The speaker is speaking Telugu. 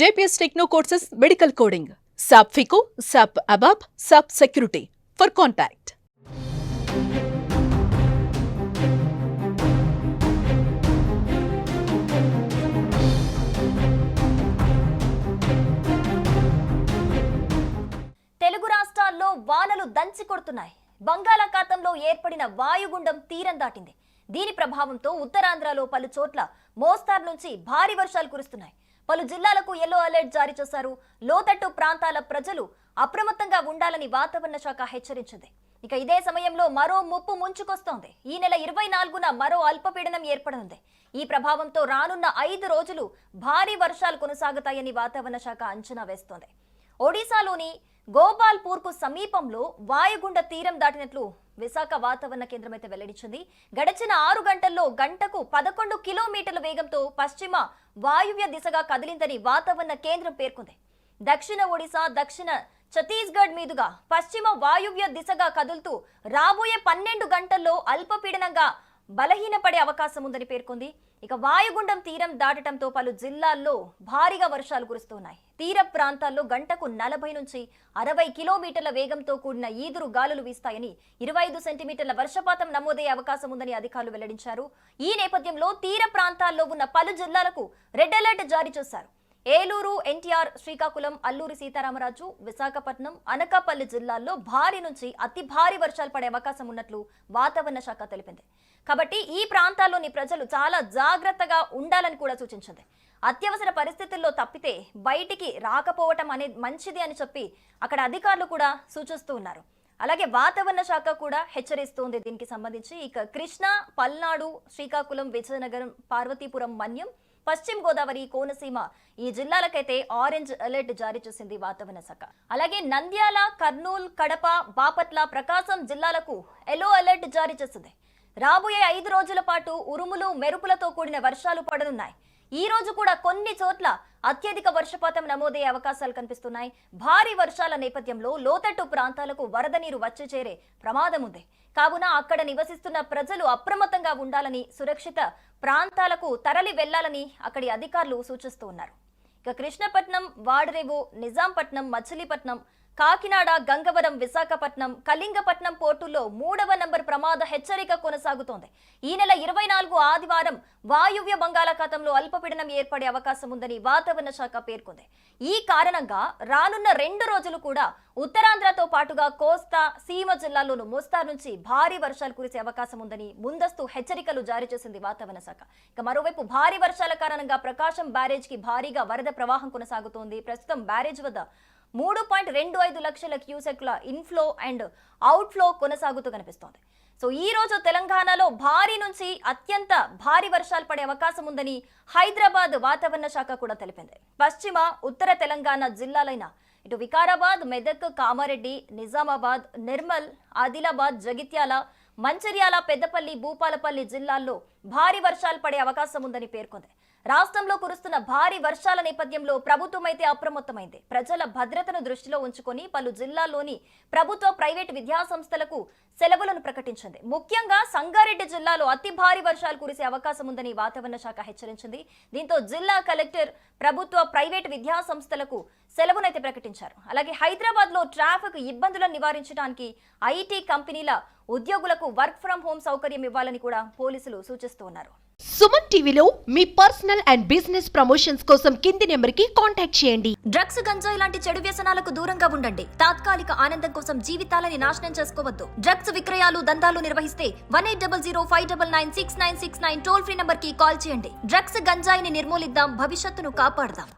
JPS techno courses medical coding SAP FICO, SAP ABAP, SAP Security. For contact. Telugu రాష్ట్రాల్లో వానలు దంచి కొడుతున్నాయి బంగాళాఖాతంలో ఏర్పడిన వాయుగుండం తీరం దాటింది దీని ప్రభావంతో ఉత్తరాంధ్రలో పలు చోట్ల మోస్తారు నుంచి భారీ వర్షాలు కురుస్తున్నాయి పలు జిల్లాలకు ఎల్లో అలర్ట్ జారీ చేశారు. లోతట్టు ప్రాంతాల ప్రజలు అప్రమత్తంగా ఉండాలని వాతావరణ శాఖ హెచ్చరించింది. ఇక ఇదే సమయంలో మరో ముప్పు ముంచుకొస్తోంది. ఈ నెల ఇరవై నాలుగున మరో అల్పపీడనం ఏర్పడనుంది ఈ ప్రభావంతో రానున్న ఐదు రోజులు భారీ వర్షాలు కొనసాగుతాయని వాతావరణ శాఖ అంచనా వేస్తోంది. ఒడిశాలోని గోపాల్పూర్కు సమీపంలో వాయుగుండ తీరం దాటినట్లు విశాఖ వాతావరణ కేంద్రం అయితే వెల్లడించింది. గడిచిన ఆరు గంటల్లో గంటకు పదకొండు కిలోమీటర్ల వేగంతో పశ్చిమ వాయువ్య దిశగా కదిలిందని వాతావరణ కేంద్రం పేర్కొంది. దక్షిణ ఒడిశా దక్షిణ ఛత్తీస్గఢ్ మీదుగా పశ్చిమ వాయువ్య దిశగా కదులుతూ రాబోయే పన్నెండు గంటల్లో అల్పపీడనంగా బలహీనపడే అవకాశం ఉందని పేర్కొంది. ఇక వాయుగుండం తీరం దాటడంతో పలు జిల్లాల్లో భారీగా వర్షాలు కురుస్తున్నాయి. తీర ప్రాంతాల్లో గంటకు నలభై నుంచి అరవై కిలోమీటర్ల వేగంతో కూడిన ఈదురు గాలులు వీస్తాయని ఇరవై ఐదు సెంటీమీటర్ల వర్షపాతం నమోదయ్యే అవకాశం ఉందని అధికారులు వెల్లడించారు. ఈ నేపథ్యంలో తీర ప్రాంతాల్లో ఉన్న పలు జిల్లాలకు రెడ్ అలర్ట్ జారీ చేశారు. ఏలూరు ఎన్టీఆర్ శ్రీకాకుళం అల్లూరి సీతారామరాజు విశాఖపట్నం అనకాపల్లి జిల్లాల్లో భారీ నుంచి అతి భారీ వర్షాలు పడే అవకాశం ఉన్నట్లు వాతావరణ శాఖ తెలిపింది. కాబట్టి ఈ ప్రాంతాల్లోని ప్రజలు చాలా జాగ్రత్తగా ఉండాలని కూడా సూచించింది. అత్యవసర పరిస్థితుల్లో తప్పితే బయటికి రాకపోవటం అనేది మంచిది అని చెప్పి అక్కడ అధికారులు కూడా సూచిస్తూ ఉన్నారు. అలాగే వాతావరణ శాఖ కూడా హెచ్చరిస్తోంది దీనికి సంబంధించి. ఇక కృష్ణ పల్నాడు శ్రీకాకుళం విజయనగరం పార్వతీపురం మన్యం పశ్చిమ గోదావరి కోనసీమ ఈ జిల్లాలకైతే ఆరెంజ్ అలర్ట్ జారీ చేసింది వాతావరణ శాఖ. అలాగే నంద్యాల కర్నూలు కడప బాపట్ల ప్రకాశం జిల్లాలకు ఎల్లో అలర్ట్ జారీ చేసింది. రాబోయే ఐదు రోజుల పాటు ఉరుములు మెరుపులతో కూడిన వర్షాలు పడనున్నాయి. ఈ రోజు కూడా కొన్ని చోట్ల అత్యధిక వర్షపాతం నమోదయ్యే అవకాశాలు కనిపిస్తున్నాయి. భారీ వర్షాల నేపథ్యంలో లోతట్టు ప్రాంతాలకు వరద నీరు వచ్చి చేరే ప్రమాదం ఉంది. కావున అక్కడ నివసిస్తున్న ప్రజలు అప్రమత్తంగా ఉండాలని సురక్షిత ప్రాంతాలకు తరలి వెళ్ళాలని అక్కడి అధికారులు సూచిస్తూ ఉన్నారు. ఇక కృష్ణపట్నం వాడరేవు నిజాంపట్నం మచిలీపట్నం కాకినాడ గంగవరం విశాఖపట్నం కళింగపట్నం పోర్టుల్లో మూడవ నంబర్ ప్రమాద హెచ్చరిక కొనసాగుతోంది. ఈ నెల ఇరవై నాలుగు ఆదివారం వాయువ్య బంగాళాఖాతంలో అల్పపీడనం ఏర్పడే అవకాశం ఉందని వాతావరణ శాఖ పేర్కొంది. ఈ కారణంగా రానున్న రెండు రోజులు కూడా ఉత్తరాంధ్రతో పాటుగా కోస్తా సీమ జిల్లాల్లోనూ మోస్తారు నుంచి భారీ వర్షాలు కురిసే అవకాశం ఉందని ముందస్తు హెచ్చరికలు జారీ చేసింది వాతావరణ శాఖ. ఇక మరోవైపు భారీ వర్షాల కారణంగా ప్రకాశం బ్యారేజ్కి భారీగా వరద ప్రవాహం కొనసాగుతోంది. ప్రస్తుతం బ్యారేజ్ వద్ద మూడు పాయింట్ రెండు ఐదు లక్షల క్యూసెక్ల ఇన్ఫ్లో అండ్ అవుట్ఫ్లో కొనసాగుతూ కనిపిస్తోంది. సో ఈ రోజు తెలంగాణలో భారీ నుంచి అత్యంత భారీ వర్షాలు పడే అవకాశం ఉందని హైదరాబాద్ వాతావరణ శాఖ కూడా తెలిపింది. పశ్చిమ ఉత్తర తెలంగాణ జిల్లాలైన ఇటు వికారాబాద్ మెదక్ కామారెడ్డి నిజామాబాద్ నిర్మల్ ఆదిలాబాద్ జగిత్యాల మంచిర్యాల పెద్దపల్లి భూపాలపల్లి జిల్లాల్లో భారీ వర్షాలు పడే అవకాశం ఉందని పేర్కొంది. రాష్ట్రంలో కురుస్తున్న భారీ వర్షాల నేపథ్యంలో ప్రభుత్వం అయితే అప్రమత్తమైంది. ప్రజల భద్రతను దృష్టిలో ఉంచుకొని పలు జిల్లాల్లోని ప్రభుత్వ ప్రైవేటు విద్యాసంస్థలకు సెలవులను ప్రకటించింది. ముఖ్యంగా సంగారెడ్డి జిల్లాలో అతి భారీ వర్షాలు కురిసే అవకాశం ఉందని వాతావరణ శాఖ హెచ్చరించింది. దీంతో జిల్లా కలెక్టర్ ప్రభుత్వ ప్రైవేటు విద్యాసంస్థలకు సెలవునైతే ప్రకటించారు. అలాగే హైదరాబాద్లో ట్రాఫిక్ ఇబ్బందులను నివారించడానికి ఐటీ కంపెనీల ఉద్యోగులకు వర్క్ ఫ్రం హోం సౌకర్యం ఇవ్వాలని కూడా పోలీసులు సూచిస్తూ ఉన్నారు. సుమన్ టీవీలో మీ పర్సనల్ అండ్ బిజినెస్ ప్రమోషన్స్ కోసం కింది నెంబర్కి కాంటాక్ట్ చేయండి. డ్రగ్స్ గంజాయి లాంటి చెడు వ్యసనాలకు దూరంగా ఉండండి. తాత్కాలిక ఆనందం కోసం జీవితాలని నాశనం చేసుకోవద్దు. డ్రగ్స్ విక్రయాలు దందాలు నిర్వహిస్తే one eight double zero five double nine six nine six nine toll free నంబర్కి కాల్ చేయండి. డ్రగ్స్ గంజాయిని నిర్మూలిద్దాం భవిష్యత్తును కాపాడదాం.